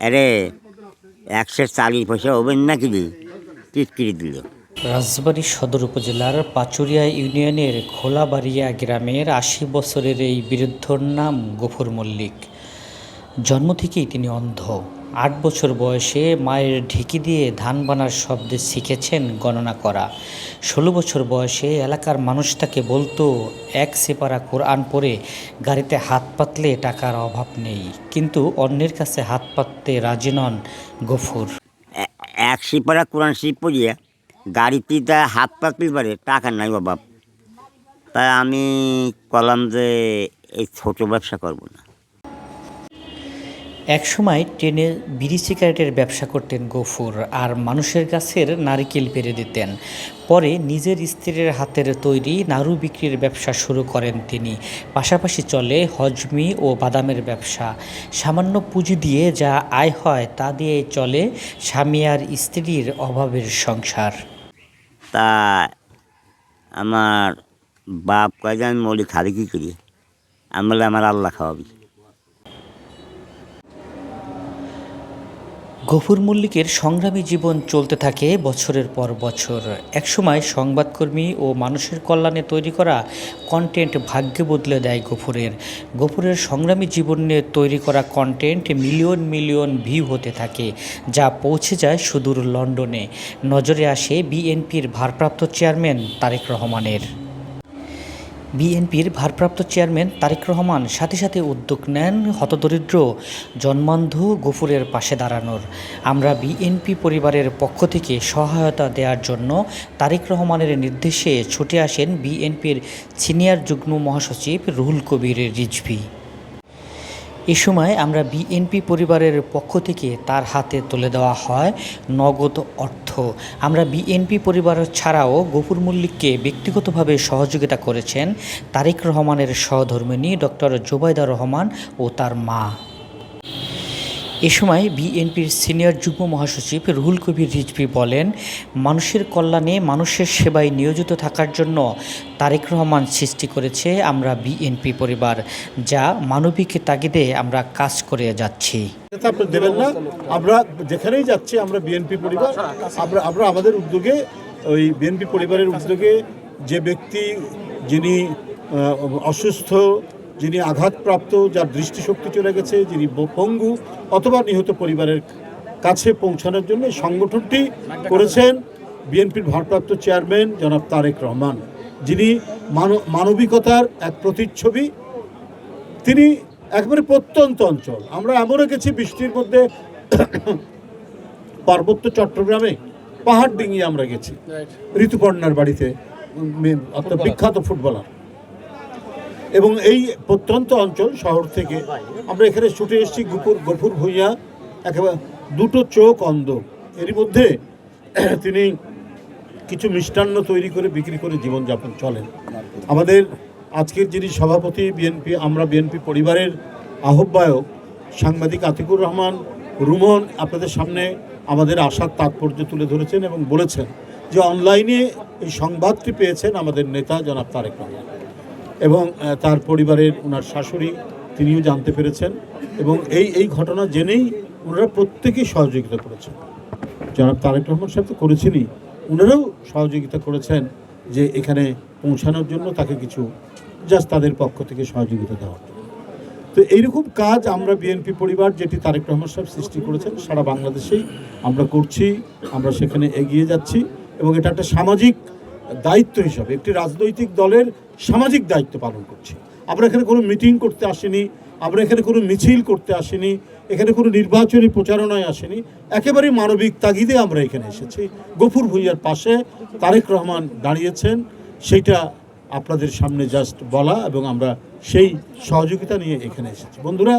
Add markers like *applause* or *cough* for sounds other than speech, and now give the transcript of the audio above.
আরে, একশো চালিশ পয়সা হবেন রে? টিটকিরি দিল। রাজবাড়ী সদর উপজেলার পাচুরিয়া ইউনিয়নের খোলাবাড়িয়া গ্রামের আশি বছরের এই বৃদ্ধর নাম গফুর মল্লিক। জন্ম থেকেই তিনি অন্ধ। আট বছর বয়সে মায়ের ঢেকি দিয়ে ধান বানার শব্দে শিখেছেন গণনা করা। ষোলো বছর বয়সে এলাকার মানুষ তাকে বলতো, এক সেপারা কোরআন পরে গাড়িতে হাত পাতলে টাকার অভাব নেই, কিন্তু অন্যের কাছে হাত পাততে রাজি নন গফুর। এক শিপারা কোরআন শিপ পড়িয়া গাড়িতে হাত পাতলি পারে টাকা নাই বাবা তাই আমি কলাম যে, এই ছোট ব্যবসা করব না। একসময় ট্রেনে বিড়ি সিগারেটের ব্যবসা করতেন গফুর আর মানুষের গাছের নারিকেল পেরে দিতেন। পরে নিজের স্ত্রীর হাতের তৈরি নাড়ু বিক্রির ব্যবসা শুরু করেন তিনি। পাশাপাশি চলে হজমি ও বাদামের ব্যবসা। সামান্য পুঁজি দিয়ে যা আয় হয় তা দিয়ে চলে স্বামী আর স্ত্রীর অভাবের সংসার। তা আমার বাপ কয় মৌলিক মলি কী করি? আমি বলে আমার আল্লাহ খাওয়াবি। গফুর মল্লিকের সংগ্রামী জীবন চলতে থাকে বছরের পর বছর। একসময় সংবাদকর্মী ও মানুষের কল্যাণে তৈরি করা কন্টেন্ট ভাগ্যে বদলে দেয় গফুরের। গফুরের সংগ্রামী জীবন নিয়ে তৈরি করা কন্টেন্ট মিলিয়ন মিলিয়ন ভিউ হতে থাকে, যা পৌঁছে যায় সুদূর লন্ডনে। নজরে আসে বিএনপির ভারপ্রাপ্ত চেয়ারম্যান তারেক রহমানের। বিএনপির ভারপ্রাপ্ত চেয়ারম্যান তারেক রহমান সাথে সাথে উদ্যোগ নেন হতদরিদ্র জন্মান্ধ গফুরের পাশে দাঁড়ানোর। আমরা বিএনপি পরিবারের পক্ষ থেকে সহায়তা দেওয়ার জন্য তারেক রহমানের নির্দেশে ছুটে আসেন বিএনপির সিনিয়র যুগ্ম মহাসচিব রুহুল কবির রিজভি। এ সময় আমরা বিএনপি পরিবারের পক্ষ থেকে তার হাতে তুলে দেওয়া হয় নগদ অর্থ। আমরা বিএনপি পরিবার ছাড়াও গফুর মল্লিককে ব্যক্তিগতভাবে সহযোগিতা করেছেন তারেক রহমানের সহধর্মিনী ডক্টর জোবাইদা রহমান ও তার মা। এ সময় বিএনপির সিনিয়র যুগ্ম মহাসচিব রুহুল কবির রিজভি বলেন, মানুষের কল্যাণে মানুষের সেবায় নিয়োজিত থাকার জন্য তারেক রহমান সৃষ্টি করেছে আমরা বিএনপি পরিবার, যা মানবিক তাগিদে আমরা কাজ করে যাচ্ছি। আপনি দেবেন না। আমরা যেখানেই যাচ্ছি, আমরা বিএনপি পরিবার, আমরা আমরা আমাদের উদ্যোগে, ওই বিএনপি পরিবারের উদ্যোগে যে ব্যক্তি যিনি অসুস্থ যিনি আঘাতপ্রাপ্ত যার দৃষ্টিশক্তি চলে গেছে যিনি পঙ্গু অথবা নিহত পরিবারের কাছে পৌঁছানোর জন্য সংগঠনটি করেছেন বিএনপির ভারপ্রাপ্ত চেয়ারম্যান জনাব তারেক রহমান। যিনি মানব- মানবিকতার এক প্রতিচ্ছবি। তিনি একবারে প্রত্যন্ত অঞ্চল। আমরা এমনও গেছি বৃষ্টির মধ্যে *coughs* পার্বত্য চট্টগ্রামে পাহাড় ডিঙিয়ে আমরা গেছি। ঋতুপর্ণার বাড়িতে অর্থাৎ বিখ্যাত ফুটবলার। এবং এই প্রত্যন্ত অঞ্চল, শহর থেকে আমরা এখানে ছুটে এসেছি গুপুর, গফুর ভূঁইয়া, একেবারে দুটো চোখ অন্ধ। এরই মধ্যে *clears throat* তিনি কিছু মিষ্টান্ন তৈরি করে বিক্রি করে জীবনযাপন চলেন। আমাদের আজকের যিনি সভাপতি বিএনপি আমরা বিএনপি পরিবারের আহ্বায়ক সাংবাদিক আতিকুর রহমান, রুমন আপনাদের সামনে আমাদের আশার তাৎপর্য তুলে ধরেছেন এবং বলেছেন যে, অনলাইনে এই সংবাদটি পেয়েছেন আমাদের নেতা জনাব তারেক রহমান। এবং তার পরিবারের ওনার শাশুড়ি তিনিও জানতে পেরেছেন এবং এই এই ঘটনা জেনেই ওনারা প্রত্যেকেই সহযোগিতা করেছেন। জনাব তারেক রহমান সাহেব তো করেছেনই। ওনারাও সহযোগিতা করেছেন যে এখানে পৌঁছানোর জন্য তাকে কিছু জাস্ট তাদের পক্ষ থেকে সহযোগিতা দেওয়া তো এইরকম কাজ আমরা বিএনপি পরিবার, যেটি তারেক রহমান সাহেব সৃষ্টি করেছেন, সারা বাংলাদেশেই আমরা করছি, আমরা সেখানে এগিয়ে যাচ্ছি এবং এটা একটা সামাজিক দায়িত্ব হিসাবে একটি রাজনৈতিক দলের সামাজিক দায়িত্ব পালন করছি। আমরা এখানে কোনো মিটিং করতে আসিনি, আমরা এখানে কোনো মিছিল করতে আসিনি, এখানে কোনো নির্বাচনী প্রচারণায় আসেনি। একেবারে মানবিক তাগিদে আমরা এখানে এসেছি। গফুর ভুইয়ার পাশে তারেক রহমান দাঁড়িয়েছেন, সেইটা আপনাদের সামনে জাস্ট বলা এবং আমরা সেই সহযোগিতা নিয়ে এখানে এসেছি। বন্ধুরা